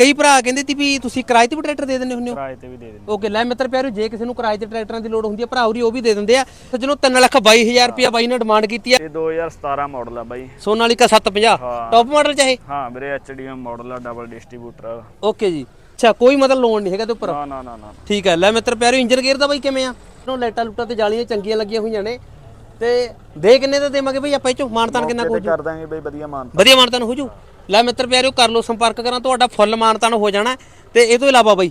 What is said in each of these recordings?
ਕਈ ਭਰਾ ਕਹਿੰਦੇ ਸੀ ਵੀ ਤੁਸੀਂ ਕਿਰਾਏ ਤੇ ਵੀ ਟਰੈਕਟਰ ਦੇ ਦਿੰਦੇ ਹੁੰਦੇ ਹੋ। ਕਿਰਾਏ ਤੇ ਵੀ ਦੇ ਦਿੰਦੇ ਓਕੇ ਲੈ ਮਿੱਤਰ ਪਿਆਰਿਓ ਜੇ ਕਿਸੇ ਨੂੰ ਕਿਰਾਏ ਤੇ ਟਰੈਕਟਰਾਂ ਦੀ ਲੋੜ ਹੁੰਦੀ ਹੈ ਭਰਾ ਉਰੀ ਉਹ ਵੀ ਦੇ ਦਿੰਦੇ ਆ। ਸੱਜਣੋ 3 ਲੱਖ 22000 ਰੁਪਇਆ ਬਾਈ ਨੇ ਡਿਮਾਂਡ ਕੀਤੀ ਹੈ ਇਹ 2017 ਮਾਡਲ ਆ ਬਾਈ। ਸੋਨਾਲੀਕਾ 750 ਹਾਂ। ਟੌਪ ਮਾਡਲ ਚਾਹੇ? ਹਾਂ ਵੀਰੇ ਐਚਡੀਐਮ ਮਾਡਲ ਆ ਡਬਲ ਡਿਸਟ੍ਰੀਬਿਊਟਰ ਓਕੇ ਜੀ। ਅੱਛਾ ਕੋਈ ਮਤਲਬ ਲੋਨ ਨਹੀਂ ਹੈਗਾ ਤੇ ਉੱਪਰ। ਨਾ ਨਾ ਨਾ ਨਾ। ਠੀਕ ਹੈ ਲੈ ਮਿੱਤਰ ਪਿਆਰਿਓ ਇੰਜਨ ਗੇਅਰ ਦਾ ਬਾਈ ਕਿਵੇਂ ਆ? ਨੂੰ ਲਾਈਟਾਂ ਲੂਟਾਂ ਤੇ ਜਾਲੀਆਂ ਚੰਗੀਆਂ ਲੱਗੀਆਂ ਹੋਈਆਂ ਨੇ। ਤੇ ਦੇ ਕਿੰਨੇ ਦਾ ਦੇਵਾਂਗੇ ਬਈ? ਆਪਾਂ ਇਹ ਚੋਂ ਮਾਨਤਾਨ ਕਿੰਨਾ ਕੁ ਹੋ ਤੇ ਜੂ ਕਰ ਦਾਂਗੇ ਬਈ ਵਧੀਆ ਮਾਨ ਵਧੀਆ ਮਾਨਤਾਨ ਹੋ ਜੂ? ਲੈ ਮਿੱਤਰ ਪਿਆਰਿਓ ਕਰ ਲਓ ਸੰਪਰਕ ਕਰਾਂ ਤੁਹਾਡਾ ਫੁੱਲ ਮਾਨਤਾਨ ਹੋ ਜਾਣਾ। ਤੇ ਇਹ ਤੋਂ ਇਲਾਵਾ ਬਾਈ?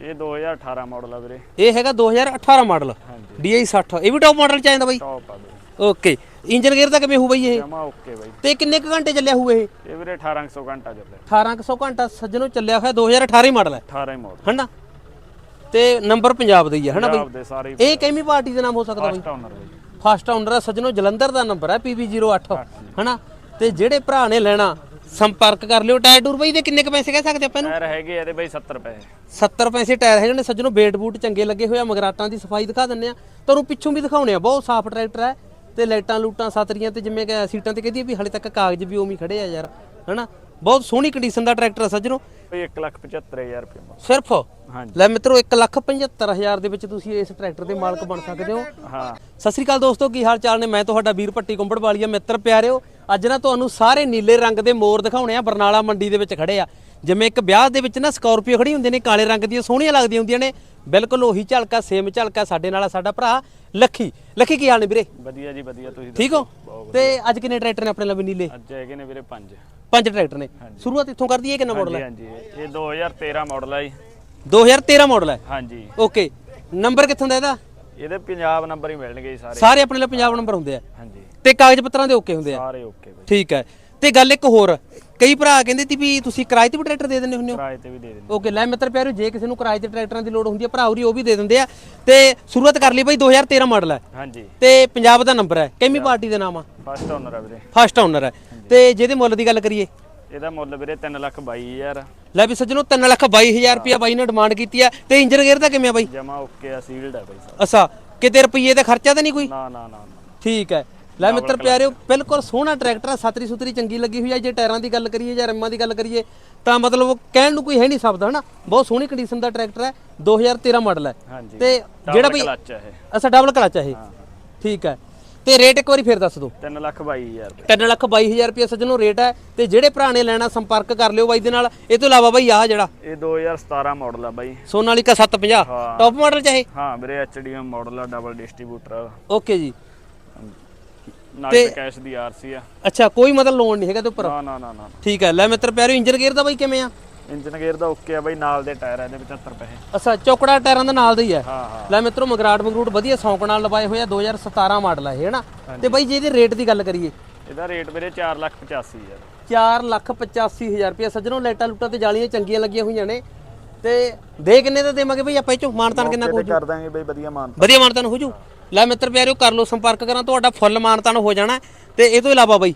ਇਹ 2018 ਮਾਡਲ ਆ ਵੀਰੇ। ਇਹ ਹੈਗਾ 2018 ਮਾਡਲ DI 60 ਇਹ ਵੀ ਟੌਪ ਮਾਡਲ ਚ ਆਉਂਦਾ ਬਾਈ? ਟੌਪ ਆ ਵੀਰੇ। ਓਕੇ ਇੰਜਨ ਗੇਅਰ ਦਾ ਕਿਵੇਂ ਹੋ ਬਾਈ ਇਹ? ਜਮਾ ਓਕੇ ਬਾਈ। ਤੇ ਕਿੰਨੇ ਕੁ ਘੰਟੇ ਚੱਲਿਆ ਹੋਊ ਇਹ? ਇਹ ਵੀਰੇ 1800 ਘੰਟਾ ਚੱਲਿਆ। 1800 ਘੰਟਾ ਸੱਜਣੋਂ ਚੱਲਿਆ ਹੋਇਆ 2018 ਹੀ ਮਾਡਲ ਹੈ। 18 ਹੀ ਮਾਡਲ ਹਨਾ? ਤੇ ਨੰਬਰ ਪੰਜਾਬ ਦਾ ਹੀ ਹੈ ਹਨਾ ਬਾਈ? ਇਹ ਕਿੰਨੀ ਪਾਰਟੀ ਦੇ ਨਾਮ ਹੋ ਸਕਦਾ ਬਾਈ? ਫਸਟ ਓਨਰ ਬਾਈ। ਫਸਟ ਆਉਂਡਰ ਹੈ ਸੱਜਣੋਂ ਜਲੰਧਰ ਦਾ ਨੰਬਰ ਹੈ PB08 ਹਨਾ? ਤੇ ਜਿਹੜੇ ਭਰਾ ਨੇ ਲੈਣਾ ਸੰਪਰਕ ਕਰ ਲਿਓ ਟਾਇਰ ਟੂਰ ਬਾਈ ਦੇ ਕਿੰਨੇ ਕ ਪੈਸੇ ਕਹਿ ਸਕਦੇ ਆਪਾਂ ਇਹਨੂੰ? ਟਾਇਰ ਹੈਗੇ ਇਹਦੇ ਬਾਈ 70 ਰੁਪਏ 70 ਪੈਸੇ ਟਾਇਰ ਹੈਗੇ ਨੇ ਸੱਜਣੋਂ ਬੇਟ ਬੂਟ ਚੰਗੇ ਲੱਗੇ ਹੋਏ ਆ ਮਗਰਾਟਾਂ ਦੀ ਸਫ਼ਾਈ ਦਿਖਾ ਦਿੰਨੇ ਆ। ਤੁਹਾਨੂੰ ਪਿੱਛੋਂ ਵੀ ਦਿਖਾਉਣੇ ਆ ਬਹੁਤ ਸਾਫ਼ ਟਰੈਕਟਰ ਹੈ ਤੇ ਲਾਈਟਾਂ ਲੂਟਾਂ ਸਤਰੀਆਂ ਤੇ ਜਿਵੇਂ ਕਿ ਸੀਟਾਂ ਤੇ ਕਹਦੀ ਵੀ ਹਾਲੇ ਤੱਕ ਕਾਗਜ਼ ਵੀ ਉਵੇਂ ਹੀ ਖੜੇ ਆ ਯਾਰ ਹਨਾ? ਬਹੁਤ ਸੋਹਣੀ ਕੰਡੀਸ਼ਨ ਦਾ ਟਰੈਕਟਰ ਹੈ ਸੱਜਣੋਂ। ਬਈ 175000 ਰੁਪਏ ਮਾਡਲ ਸਿਰਫ? ਹਾਂਜੀ। ਲੈ ਮਿੱਤਰੋ 175000 ਦੇ ਵਿੱਚ ਤੁਸੀਂ ਇਸ ਟਰੈਕਟਰ ਦੇ ਮਾਲਕ ਬਣ ਸਕਦੇ ਹੋ। ਹਾਂ। ਸਤਿ ਸ੍ਰੀ ਅਕਾਲ ਦੋਸਤੋ ਕੀ ਹਾਲ ਚਾਲ ਨੇ? ਮੈਂ ਤੁਹਾਡਾ ਵੀਰ ਭੱਟੀ ਕੁੰਬੜ ਵਾਲੀਆ ਮਿੱਤਰ ਪਿਆਰਿਓ। ਅੱਜ ਨਾ ਤੁਹਾਨੂੰ ਸਾਰੇ ਨੀਲੇ ਰੰਗ ਦੇ ਮੋਰ ਦਿਖਾਉਣੇ ਆ ਬਰਨਾਲਾ ਮੰਡੀ ਦੇ ਵਿੱਚ ਖੜੇ ਆ। ਜਿਵੇਂ ਇੱਕ ਵਿਆਹ ਦੇ ਵਿੱਚ ਨਾ ਸਕਾਰਪੀਓ ਖੜੀ ਹੁੰਦੇ ਨੇ ਕਾਲੇ ਰੰਗ ਦੀਆਂ ਸੋਹਣੀਆਂ ਲੱਗਦੀਆਂ ਹੁੰਦੀਆਂ ਨੇ। ਬਿਲਕੁਲ ਉਹੀ ਝਲਕਾ ਸੇਮ ਝਲਕਾ ਸਾਡੇ ਨਾਲ ਆ ਸਾਡਾ ਭਰਾ ਲੱਖੀ। ਲੱਖੀ ਕੀ ਹਾਲ ਨੇ ਵੀਰੇ? ਵਧੀਆ ਜੀ ਵਧੀਆ ਤੁਸੀਂ ਠੀਕ ਹੋ? ਤੇ ਅੱਜ ਕਿੰਨੇ ਟਰੈਕਟਰ ਨੇ ਆਪਣੇ ਲਈ ਨੀਲੇ? ਅੱਜ ਹੈਗੇ ਨੇ ਵੀਰੇ 5 ਪੰਜ ਟਰੈਕਟਰ ਨੇ। ਸ਼ੁਰੂਆਤ ਇੱਥੋਂ ਕਰ ਦਈਏ ਕਿੰਨਾ ਮਾਡਲ ਹੈ ਹਾਂਜੀ ਇਹ 2013 ਮਾਡਲ ਆ ਜੀ। 2013 ਮਾਡਲ ਹੈ ਹਾਂਜੀ। ਓਕੇ। ਨੰਬਰ ਕਿੱਥੋਂ ਦਾ ਇਹਦਾ? ਇਹਦੇ ਪੰਜਾਬ ਨੰਬਰ ਹੀ ਮਿਲਣਗੇ ਜੀ ਸਾਰੇ। ਸਾਰੇ ਆਪਣੇ ਲਈ ਪੰਜਾਬ ਨੰਬਰ ਹੁੰਦੇ ਆ। ਹਾਂਜੀ। ਤੇ ਕਾਗਜ਼ ਪੱਤਰਾਂ ਦੇ ਓਕੇ ਹੁੰਦੇ ਆ। ਸਾਰੇ ਓਕੇ ਬਾਈ ਠੀਕ ਹੈ। ਤੇ ਗੱਲ ਇੱਕ ਹੋਰ ਕਈ ਭਰਾ ਕਹਿੰਦੇ ਸੀ ਵੀ ਤੁਸੀਂ ਕਿਰਾਏ ਤੇ ਵੀ ਟਰੈਕਟਰ ਦੇ ਦਿੰਦੇ ਹੁੰਦੇ ਹੋ। ਕਿਰਾਏ ਤੇ ਵੀ ਦੇ ਦਿੰਦੇ। ਓਕੇ ਲੈ ਮਿੱਤਰ ਪਿਆਰਿਓ ਜੇ ਕਿਸੇ ਨੂੰ ਕਿਰਾਏ ਤੇ ਟਰੈਕਟਰਾਂ ਦੀ ਲੋੜ ਹੁੰਦੀ ਹੈ ਭਰਾ ਉਰੀ ਉਹ ਵੀ ਦੇ ਦਿੰਦੇ ਆ। ਤੇ ਸ਼ੁਰੂਆਤ ਕਰ ਲਈ ਬਾਈ 2013 ਮਾਡਲ ਹੈ। ਹਾਂਜੀ। ਤੇ ਪੰਜਾਬ ਦਾ ਨੰਬਰ ਹੈ। ਕਿੰਨੀ ਪਾਰਟੀ ਦਾ ਨਾਮ ਆ? ਫਸਟ ਓਨਰ ਆ ਵੀਰੇ। ਫਸਟ ਓਨਰ ਹੈ। ਤੇ ਜਿਹਦੇ ਮੁੱਲ ਦੀ ਗੱਲ ਕਰੀਏ। ਇਹਦਾ ਮੁੱਲ ਵੀਰੇ 3 ਲੱਖ 22000 ਲੈ ਵੀ ਸੱਜਣੋ 3 ਲੱਖ 22000 ਰੁਪਇਆ ਬਾਈ ਨੇ ਡਿਮਾਂਡ ਕੀਤੀ ਆ। ਤੇ ਇੰਜਨ ਗੇਅਰ ਦਾ ਕਿਵੇਂ ਆ ਬਾਈ? ਜਮਾ ਓਕੇ ਆ ਸੀਲਡ ਆ ਬਾਈ ਸਾਹਿਬ ਅੱਛਾ ਕਿਤੇ ਰੁਪਈਏ ਦਾ ਖਰਚਾ ਤਾਂ ਨਹੀਂ ਕੋਈ? ਨਾ ਨਾ ਨਾ ਨਾ। ਠੀਕ ਹੈ। ਲੈ ਮਿੱਤਰ ਪਿਆਰਿਓ ਬਿਲਕੁਲ ਸੋਹਣਾ ਟਰੈਕਟਰ ਆ ਸਤਰੀ ਸੁਤਰੀ ਚੰਗੀ ਲੱਗੀ ਹੋਈ ਆ। ਜੇ ਟਾਇਰਾਂ ਦੀ ਗੱਲ ਕਰੀਏ ਜਾਂ ਰਿਮਾਂ ਦੀ ਗੱਲ ਕਰੀਏ ਤਾਂ ਮਤਲਬ ਉਹ ਕਹਿਣ ਨੂੰ ਕੋਈ ਹੈ ਨਹੀਂ ਸ਼ਬਦ ਹਨਾ? ਬਹੁਤ ਸੋਹਣੀ ਕੰਡੀਸ਼ਨ ਦਾ ਟਰੈਕਟਰ ਹੈ 2013 ਮਾਡਲ ਹੈ ਹਾਂਜੀ। ਤੇ ਜਿਹੜਾ ਵੀ ਕਲਚ ਆ ਇਹ। ਅੱਛਾ ਡਬਲ ਕਲਚ ਹੈ ਇਹ ਠੀਕ ਹੈ। ਤੇ ਰੇਟ ਇੱਕ ਵਾਰੀ ਫੇਰ ਦੱਸ ਦਿਓ। 3 ਲੱਖ 22000 ਰੁਪਏ। 3 ਲੱਖ 22000 ਰੁਪਏ ਸੱਜਣੋ ਰੇਟ ਹੈ ਤੇ ਜਿਹੜੇ ਭਰਾ ਨੇ ਲੈਣਾ ਸੰਪਰਕ ਕਰ ਲਿਓ ਬਾਈ ਦੇ ਨਾਲ। ਇਹ ਤੋਂ ਇਲਾਵਾ ਬਾਈ ਆਹ ਜਿਹੜਾ ਇਹ 2017 ਮਾਡਲ ਆ ਬਾਈ। ਸੋਨਾਲੀਕਾ 750 ਹਾਂ। ਟੌਪ ਮਾਡਲ ਚਾਹੇ? ਹਾਂ ਵੀਰੇ ਐਚਡੀਐਮ ਮਾਡਲ ਆ ਡਬਲ ਡਿਸਟ੍ਰੀਬਿਊਟਰ ਓਕੇ ਜੀ। ਨਾਈਟ ਕੈਸ਼ ਦੀ ਆਰਸੀ ਆ। ਅੱਛਾ ਕੋਈ ਮਤਲਬ ਲੋਨ ਨਹੀਂ ਹੈਗਾ ਤੇ ਉੱਪਰ। ਨਾ ਨਾ ਨਾ ਨਾ ਠੀਕ ਹੈ ਲੈ ਮਿੱਤਰ ਪਿਆਰਿਓ ਇੰਜਨ ਗੇਅਰ ਦਾ ਬਾਈ ਕਿਵੇਂ ਆ? ਇੰਜਨ ਗੇਅਰ ਦਾ ਓਕੇ ਆ ਬਾਈ ਨਾਲ ਦੇ ਟਾਇਰ ਆ ਇਹਦੇ 75 ਪੈਸੇ ਅੱਛਾ ਚੌਕੜਾ ਟਾਇਰਾਂ ਦਾ ਨਾਲ ਦਾ ਹੀ ਹੈ ਹਾਂ ਹਾਂ। ਲੈ ਮਿੱਤਰੋ ਮਗਰਾਟ ਮਗਰੂਟ ਵਧੀਆ ਸੌਂਕ ਨਾਲ ਲਵਾਏ ਹੋਏ ਆ 2017 ਮਾਡਲ ਆ ਇਹ ਹਨਾ? ਤੇ ਬਾਈ ਜੇ ਇਹਦੇ ਰੇਟ ਦੀ ਗੱਲ ਕਰੀਏ। ਇਹਦਾ ਰੇਟ ਵੀਰੇ 4 ਲੱਖ 85000 4 ਲੱਖ 85000 ਰੁਪਏ ਸੱਜਣੋ ਲਾਈਟਾਂ ਲੂਟਾਂ ਤੇ ਜਾਲੀਆਂ ਚੰਗੀਆਂ ਲੱਗੀਆਂ ਹੋਈਆਂ ਨੇ। ਤੇ ਦੇ ਕਿੰਨੇ ਦਾ ਦੇਵਾਂਗੇ ਬਈ ਆਪਾਂ ਇਹ ਚੋਂ? ਮਾਨਤਾਨ ਕਿੰਨਾ ਕੁ ਕਰ ਦਾਂਗੇ ਬਾਈ ਵਧੀਆ ਮਾਨ ਵਧੀਆ ਮਾਨਤਾਨ ਹੋ ਜੂ। ਲੈ ਮਿੱਤਰ ਪਿਆਰਿਓ ਕਰ ਲਓ ਸੰਪਰਕ ਕਰਾਂ ਤੁਹਾਡਾ ਫੁੱਲ ਮਾਨਤਾਨ ਹੋ ਜਾਣਾ। ਤੇ ਇਹ ਤੋਂ ਇਲਾਵਾ ਬਾਈ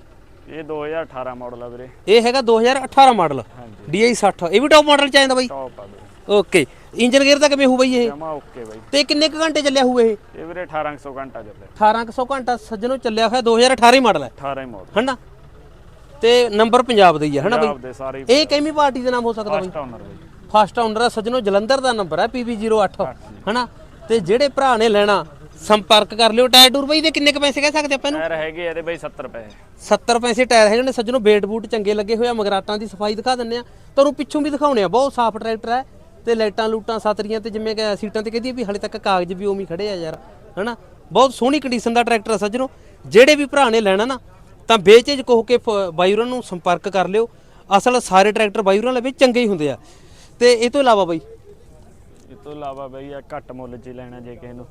ਇਹ 2018 ਮਾਡਲ ਆ ਵੀਰੇ। ਇਹ ਹੈਗਾ 2018 ਮਾਡਲ DI 60 ਇਹ ਵੀ ਟੌਪ ਮਾਡਲ ਚ ਆਉਂਦਾ ਬਾਈ? ਟੌਪ ਆ ਵੀਰੇ। ਓਕੇ ਇੰਜਨ ਗੇਅਰ ਦਾ ਕਿਵੇਂ ਹੋਊ ਬਾਈ ਇਹ? ਜਮਾ ਓਕੇ ਬਾਈ। ਤੇ ਕਿੰਨੇ ਕੁ ਘੰਟੇ ਚੱਲਿਆ ਹੋਊ ਇਹ? ਇਹ ਵੀਰੇ 1800 ਘੰਟਾ ਚੱਲਿਆ। 1800 ਘੰਟਾ ਸੱਜਣੋ ਚੱਲਿਆ ਹੋਇਆ 2018 ਮਾਡਲ ਹੈ 18 ਹੀ। ਮਾਡਲ ਹਨਾ? ਤੇ ਨੰਬਰ ਪੰਜਾਬ ਦਾ ਹੀ ਹੈ ਹਨਾ ਬਾਈ? ਪੰਜਾਬ ਦੇ ਸਾਰੇ ਇਹ ਕਿੰਨੀ ਪਾਰਟੀ ਦੇ ਨਾਮ ਹੋ ਸਕਦਾ ਬਾਈ? ਫਸਟ ਓਨਰ ਬਾਈ। ਫਸਟ ਆਉਂਡਰ ਹੈ ਸੱਜਣੋ ਜਲੰਧਰ ਦਾ ਨੰਬਰ ਹੈ PB08 ਹਨਾ? ਤੇ ਜਿਹੜੇ ਭਰਾ ਨੇ ਲੈਣਾ ਸੰਪਰਕ ਕਰ ਲਿਓ। ਟਾਇਰ ਟੂਰ ਬਾਈ ਦੇ ਕਿੰਨੇ ਕ ਪੈਸੇ ਕਹਿ ਸਕਦੇ ਆਪਾਂ ਇਹਨੂੰ? ਟਾਇਰ ਹੈਗੇ ਇਹਦੇ ਬਾਈ 70 ਪੈਸੇ 70 ਪੈਸੇ ਟਾਇਰ ਹੈਗੇ ਨੇ ਸੱਜਣੋ ਬੇਟ ਬੂਟ ਚੰਗੇ ਲੱਗੇ ਹੋਏ ਆ ਮਗਰਾਟਾਂ ਦੀ ਸਫ਼ਾਈ ਦਿਖਾ ਦਿੰਨੇ ਆ। ਤੁਹਾਨੂੰ ਪਿੱਛੋਂ ਵੀ ਦਿਖਾਉਣੇ ਆ ਬਹੁਤ ਸਾਫ਼ ਟਰੈਕਟਰ ਹੈ ਤੇ ਲਾਈਟਾਂ ਲੂਟਾਂ ਸਤਰੀਆਂ ਤੇ ਜਿਵੇਂ ਕਿ ਸੀਟਾਂ ਤੇ ਕਹਦੀ ਵੀ ਹਾਲੇ ਤੱਕ ਕਾਗਜ਼ ਵੀ ਉਵੇਂ ਹੀ ਖੜੇ ਆ ਯਾਰ ਹਨਾ? ਬਹੁਤ ਸੋਹਣੀ ਕੰਡੀਸ਼ਨ ਦਾ ਟਰੈਕਟਰ ਆ ਸੱਜਣੋ। ਜਿਹੜੇ ਵੀ ਭਰਾ ਨੇ ਲੈਣਾ ਨਾ ਤਾਂ ਬੇਚੇਜ ਕਹੋ ਕੇ ਬਾਈਰਾਂ ਨੂੰ ਸੰਪਰਕ ਕਰ ਲਿਓ। ਅਸਲ ਸਾਰੇ ਟਰੈਕਟਰ ਬਾਈਰਾਂ ਲਵੇ ਚੰਗੇ ਹੀ ਹੁੰਦੇ ਆ। ਤੇ ਇਹ ਤੋਂ ਇਲਾਵਾ ਬਾਈ ਇਹ ਤੋਂ ਇਲਾਵਾ ਬਈ ਆ ਘੱਟ ਮੁੱਲ 'ਚ ਹੀ ਲੈਣਾ ਜੇ ਕਿਸੇ ਨੂੰ।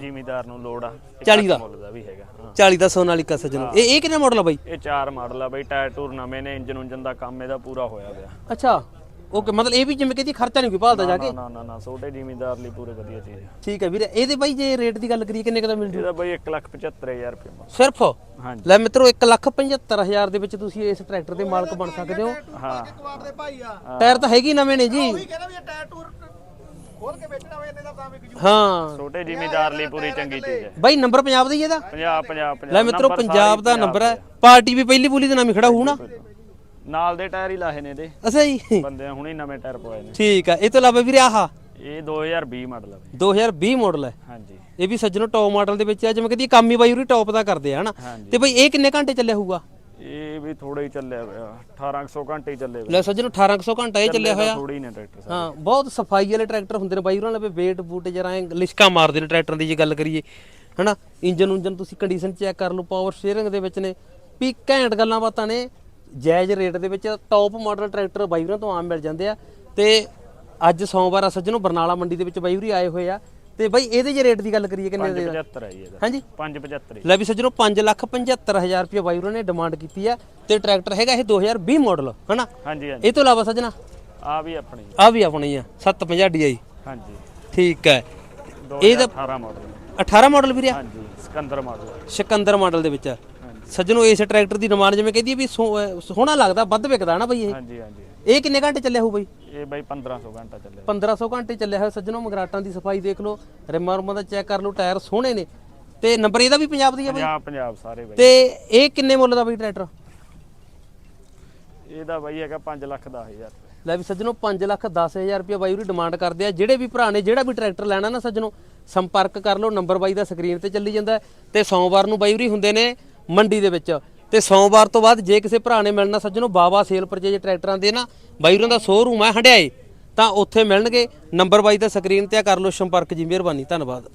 ਜ਼ਿਮੀਦਾਰ ਨੂੰ ਲੋੜ ਆ ਇਹ 40 ਘੱਟ ਦਾ। ਮੁੱਲ ਦਾ ਵੀ ਹੈਗਾ ਹਾਂ। 40 ਦਾ ਸੋਨਾਲੀਕਾ ਸੱਜਣੋ ਇਹ ਇਹ ਕਿੰਨਾ ਮਾਡਲ ਆ ਬਾਈ? ਇਹ ਚਾਰ ਮਾਡਲ ਆ ਬਈ ਟਾਇਰ ਟੂਰ ਨਵੇਂ ਨੇ ਇੰਜਨ ਉਂਜਨ ਦਾ ਕੰਮ ਇਹਦਾ ਪੂਰਾ ਹੋਇਆ ਪਿਆ। ਅੱਛਾ। ਓਕੇ ਮਤਲਬ ਇਹ ਵੀ ਜਿਵੇਂ ਕਹਿੰਦੀ ਖਰਚਾ ਨਹੀਂ ਕੋਈ ਭਾਲਦਾ ਜਾ ਕੇ? ਨਾ ਨਾ ਨਾ ਛੋਟੇ ਜ਼ਿਮੀਦਾਰ ਲਈ ਪੂਰੇ ਵਧੀਆ ਚੀਜ਼ ਆ। ਠੀਕ ਹੈ ਵੀਰੇ ਇਹਦੇ ਬਾਈ ਜੇ ਰੇਟ ਦੀ ਗੱਲ ਕਰੀਏ ਕਿੰਨੇ ਕੁ ਦਾ ਮਿਲ ਜੂ? ਇਹਦਾ ਬਈ 175000 ਰੁਪਏ ਮਾ। ਸਿਰਫ? ਹਾਂਜੀ। ਲੈ ਮਿੱਤਰੋ 175000 ਦੇ ਵਿੱਚ ਤੁਸੀਂ ਇਸ ਟਰੈਕਟਰ ਦੇ ਮਾਲਕ ਬਣ ਸਕਦੇ ਹੋ। ਹਾਂ। ਕੁਆੜ ਦੇ ਭਾਈ ਆ। ਟਾਇਰ ਤਾਂ ਹੈਗੇ ਨਵੇਂ ਨੇ ਜੀ। ਉਹੀ ਕਹਿੰਦਾ ਵੀ ਇਹ ਟਾਇਰ ਟੂਰ ਖੋਲ ਕੇ ਵੇਚਣਾ ਹੋਵੇ ਤੇ ਤਾਂ ਵੀ ਜੂ ਹਾਂ। ਛੋਟੇ ਜ਼ਿਮੀਦਾਰ ਲਈ ਪੂਰੀ ਚੰਗੀ ਚੀਜ਼ ਹੈ। ਬਾਈ ਨੰਬਰ ਪੰਜਾਬ ਦਾ ਹੀ ਇਹਦਾ? ਪੰਜਾਬ ਪੰਜਾਬ ਪੰਜਾਬ। ਲੈ ਮਿੱਤਰੋ ਪੰਜਾਬ ਦਾ ਨੰਬਰ ਹੈ। ਪਾਰਟੀ ਵੀ ਪਹਿਲੀ ਬੋਲੀ ਦੇ ਨਾਮ ਹੀ ਖੜਾ ਹੋਊ ਨਾ। ਨਾਲ ਦੇ ਟਾਇਰ ਹੀ ਲਾਹੇ ਨੇ ਇਹਦੇ। ਅੱਛਾ ਜੀ। ਬੰਦੇ ਹੁਣੇ ਨਵੇਂ ਟਾਇਰ ਪਵਾਏ ਨੇ। ਠੀਕ ਆ ਇਹ ਤੋਂ ਇਲਾਵਾ ਵੀਰੇ ਆਹ। ਇਹ 2020 ਮਾਡਲ ਹੈ ਬਈ। 2020 ਮਾਡਲ ਹੈ। ਹਾਂਜੀ। ਇਹ ਵੀ ਸੱਜਣੋ ਟੌਪ ਮਾਡਲ ਦੇ ਵਿੱਚ ਆ ਜਿਵੇਂ ਕਹਦੀ ਕੰਮ ਹੀ ਬਾਈ ਉਰੀ ਟੌਪ ਦਾ ਕਰਦੇ ਆ ਹਨਾ। ਤੇ ਬਈ ਇਹ ਕਿੰਨੇ ਘੰਟੇ ਚੱਲਿਆ ਹੋਊਗਾ? ਇਹ ਵੀ ਥੋੜਾ ਹੀ ਚੱਲਿਆ ਹੋਇਆ 1800 ਘੰਟੇ ਹੀ ਚੱਲੇ ਹੋਏ। ਲੈ ਸੱਜਣੋ 1800 ਘੰਟਾ ਇਹ ਚੱਲਿਆ ਹੋਇਆ। ਥੋੜੀ ਨੇ ਟਰੈਕਟਰ ਸਾਹਿਬ ਹਾਂ ਬਹੁਤ ਸਫ਼ਾਈ ਵਾਲੇ ਟਰੈਕਟਰ ਹੁੰਦੇ ਨੇ ਬਾਈ ਉਹਨਾਂ ਲਵੇ ਵੇਟ ਬੂਟ ਜਰਾ ਐ ਲਿਸ਼ਕਾ ਮਾਰਦੇ ਨੇ ਟਰੈਕਟਰਾਂ ਦੀ ਜੇ ਗੱਲ ਕਰੀਏ। ਹਨਾ ਇੰਜਨ ਉਂਜਨ ਤੁਸੀਂ ਕੰਡੀਸ਼ਨ ਚੈੱਕ ਕਰ ਲਓ ਪਾਵਰ ਸਟੀਅਰਿੰਗ ਦੇ ਵਿੱਚ ਨੇ। ਵੀ ਘੈਂਟ ਗੱਲਾਂ ਬਾਤਾਂ ਨੇ ਜਾਇਜ਼ ਰੇਟ ਦੇ ਵਿੱਚ ਟੌਪ ਮਾਡਲ ਟਰੈਕਟਰ ਬਾਈ ਉਹਨਾਂ ਤੋਂ ਆਮ ਮਿਲ ਜਾਂਦੇ ਆ। ਤੇ ਅੱਜ ਸੋਮਵਾਰ ਆ ਸੱਜਣੋ ਬਰਨਾਲਾ ਮੰਡੀ ਦੇ ਵਿੱਚ ਬਾਈ ਹੋਰੀ ਆਏ ਹੋਏ ਆ। ਤੇ ਬਾਈ ਇਹਦੇ ਜੇ ਰੇਟ ਦੀ ਗੱਲ ਕਰੀਏ ਕਿੰਨੇ ਦੇ 75 ਹੈ ਜੀ ਇਹਦਾ। ਹਾਂਜੀ। 575 ਲੈ ਵੀ ਸੱਜਣੋ 5 ਲੱਖ 75000 ਰੁਪਏ ਬਾਈ ਉਹਨਾਂ ਨੇ ਡਿਮਾਂਡ ਕੀਤੀ ਆ ਤੇ ਟਰੈਕਟਰ ਹੈਗਾ ਇਹ 2020 ਮਾਡਲ ਹਨਾ? ਹਾਂਜੀ ਹਾਂਜੀ। ਇਹ ਤੋਂ ਇਲਾਵਾ ਸੱਜਣਾ? ਆ ਵੀ ਆਪਣੀ। ਆ ਵੀ ਆਪਣੀ ਆ 750 DI ਹਾਂਜੀ। ਠੀਕ ਹੈ। 2018 ਮਾਡਲ 18 ਮਾਡਲ ਵੀਰੇ? ਹਾਂਜੀ ਸਿਕੰਦਰ ਮਾਡਲ ਸਿਕੰਦਰ ਮਾਡਲ ਦੇ ਵਿੱਚ। ਸੱਜਣੋ ਇਸ ਟਰੈਕਟਰ ਦੀ ਡਿਮਾਂਡ ਜਿਵੇਂ ਕਹਿੰਦੀ ਵੀ ਸੋਹਣਾ ਲੱਗਦਾ ਵੱਧ ਵਿਕਦਾ ਨਾ ਬਈ ਇਹ। ਹਾਂਜੀ ਹਾਂਜੀ। ਇਹ ਕਿੰਨੇ ਘੰਟੇ ਚੱਲਿਆ ਹੋਊ ਬਈ? ਇਹ ਬਾਈ 1500 ਘੰਟਾ ਚੱਲਿਆ। 1500 ਘੰਟੇ ਚੱਲਿਆ ਹੋਇਆ ਸੱਜਣੋ ਮਗਰਾਟਾਂ ਦੀ ਸਫ਼ਾਈ ਦੇਖ ਲਓ। ਰਿਮਾਂ ਰੁਮਾਂ ਦਾ ਚੈੱਕ ਕਰ ਲਓ ਟਾਇਰ ਸੋਹਣੇ ਨੇ। ਤੇ ਨੰਬਰ ਇਹਦਾ ਵੀ ਪੰਜਾਬ ਦੀ ਹੈ ਬਈ? ਪੰਜਾਬ ਪੰਜਾਬ ਸਾਰੇ ਬਾਈ। ਤੇ ਇਹ ਕਿੰਨੇ ਮੁੱਲ ਦਾ ਬਈ ਟਰੈਕਟਰ? ਇਹਦਾ ਬਾਈ ਹੈਗਾ 5 ਲੱਖ 10000 ਰੁਪਏ। ਲੈ ਵੀ ਸੱਜਣੋ 5 ਲੱਖ 10000 ਰੁਪਏ ਬਾਈ ਉਹਦੀ ਡਿਮਾਂਡ ਕਰਦੇ ਆ। ਜਿਹੜੇ ਵੀ ਭਰਾ ਨੇ ਜਿਹੜਾ ਵੀ ਟਰੈਕਟਰ ਲੈਣਾ ਨਾ ਸੱਜਣੋ ਸੰਪਰਕ ਕਰ ਲਓ। ਨੰਬਰ ਬਾਈ ਦਾ ਸਕਰੀਨ ਤੇ ਚੱਲੀ ਜਾਂਦਾ ਤੇ ਸੋਮਵਾਰ ਨੂੰ ਬਾਈ ਉਰੀ ਹੁੰਦੇ ਨੇ ਮੰਡੀ ਦੇ ਵਿੱਚ। ਤੇ ਸੋਮਵਾਰ ਤੋਂ ਬਾਅਦ ਜੇ ਕਿਸੇ ਭਰਾ ਨੇ ਮਿਲਣਾ ਸੱਜਣੋ ਬਾਬਾ ਸੇਲ ਪਰਚੇਜ ਟਰੈਕਟਰਾਂ ਦੇ ਨਾ, ਬਾਈ ਉਰਾਂ ਦਾ ਸ਼ੋਰੂਮ ਹੈ ਹੰਡਿਆਏ, ਤਾਂ ਉੱਥੇ ਮਿਲਣਗੇ। ਨੰਬਰ ਬਾਈ ਦਾ ਸਕਰੀਨ ਤੇ ਆ, ਕਰ ਲਓ ਸੰਪਰਕ ਜੀ, ਮਿਹਰਬਾਨੀ, ਧੰਨਵਾਦ।